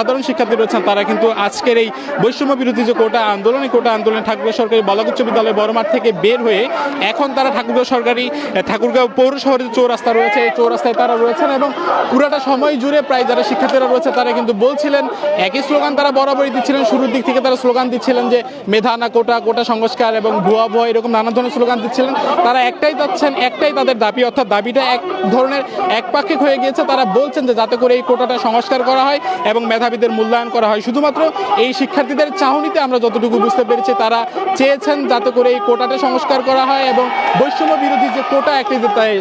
সাধারণ শিক্ষার্থী রয়েছেন তারা কিন্তু আজকের এই বৈষম্য বিরোধী যে কোটা আন্দোলন, এই কোটা আন্দোলনে ঠাকুরগাঁও সরকারি বালক উচ্চ বিদ্যালয় বড় থেকে বের হয়ে এখন তারা ঠাকুরগাঁও সরকারি ঠাকুরগাঁও পৌর শহরের যে চৌরাস্তা রয়েছে, এই চৌরাস্তায় তারা রয়েছেন এবং পুরাটা সময় জুড়ে প্রায় যারা শিক্ষার্থীরা রয়েছে তারা কিন্তু বলছিলেন, একই স্লোগান তারা বরাবরই দিচ্ছিলেন, শুরুর দিক থেকে তারা স্লোগান দিচ্ছিলেন যে মেধা না কোটা কোটা সংস্কার এবং ভুয়া ভুয়া এরকম নানা ধরনের স্লোগান দিচ্ছিলেন। তারা একটাই চাচ্ছেন, একটাই তাদের দাবি, অর্থাৎ দাবিটা এক ধরনের একপাক্ষিক হয়ে গিয়েছে। তারা বলছেন যে যাতে করে এই কোটাটা সংস্কার করা হয় এবং মেধাবীদের মূল্যায়ন করা হয়। শুধুমাত্র এই শিক্ষার্থীদের চাহনিতে আমরা যতটুকু বুঝতে পেরেছি, তারা চেয়েছেন যাতে করে এই কোটাটা সংস্কার করা হয় এবং বৈষম্য বিরোধী যে কোটা একটি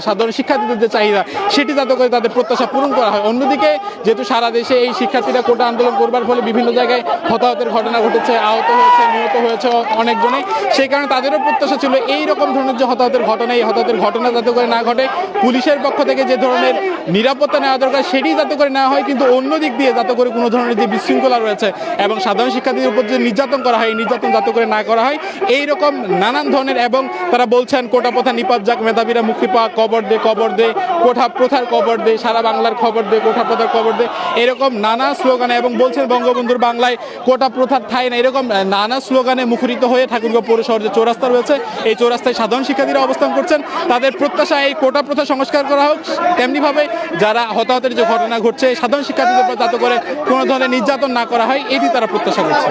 সাধারণ শিক্ষার্থীদের যে চাহিদা, সেটি যাতে করে তাদের প্রত্যাশা পূরণ করা হয়। অন্যদিকে যেহেতু সারা দেশে এই শিক্ষার্থীরা কোটা আন্দোলন করবার ফলে বিভিন্ন জায়গায় হতাহতের ঘটনা ঘটেছে, আহত হয়েছে, নিহত হয়েছে অনেকজনেই সেই কারণে তাদেরও প্রত্যাশা ছিল এই রকম ধরনের যে হতাহতের ঘটনা, এই হতাহতের ঘটনা যাতে করে না ঘটে, পুলিশের পক্ষ থেকে যে ধরনের নিরাপত্তা নেওয়া দরকার, সেটি যাতে করে নেওয়া হয়, কিন্তু অন্য দিক দিয়ে যাতে করে কোনো ধরনের যে বিশৃঙ্খলা রয়েছে এবং সাধারণ শিক্ষার্থীদের উপর যে নির্যাতন করা হয় নির্যাতন যাতে করে না করা হয় এই রকম নানান ধরনের এবং তারা বলছেন, কোটা প্রথা নিপাত যাক, মেধাবীরা মুক্তি পাওয়া কবর দে কবর দে, কোঠা প্রথার কবর দে, সারা বাংলার খবর দে, কোঠা প্রথার কবর দে, এরকম নানা স্লোগানে এবং বলছেন বঙ্গবন্ধুর বাংলায় কোটা প্রথার ঠাই না এরকম নানা স্লোগানে মুখরিত হয়ে ঠাকুরগাঁও পৌরশহর যে চৌরাস্তা রয়েছে, এই চৌরাস্তায় সাধারণ শিক্ষার্থীরা অবস্থান করছেন, তাদের প্রত্যাশা এই কোটা প্রথা সংস্কার করা হোক, তেমনিভাবে যারা হতাহতের যে ঘটনা ঘটছে, সাধারণ শিক্ষার্থীদের উপর যাতে করে কোনো ধরনের নির্যাতন না করা হয় এটি তারা প্রত্যাশা করছে।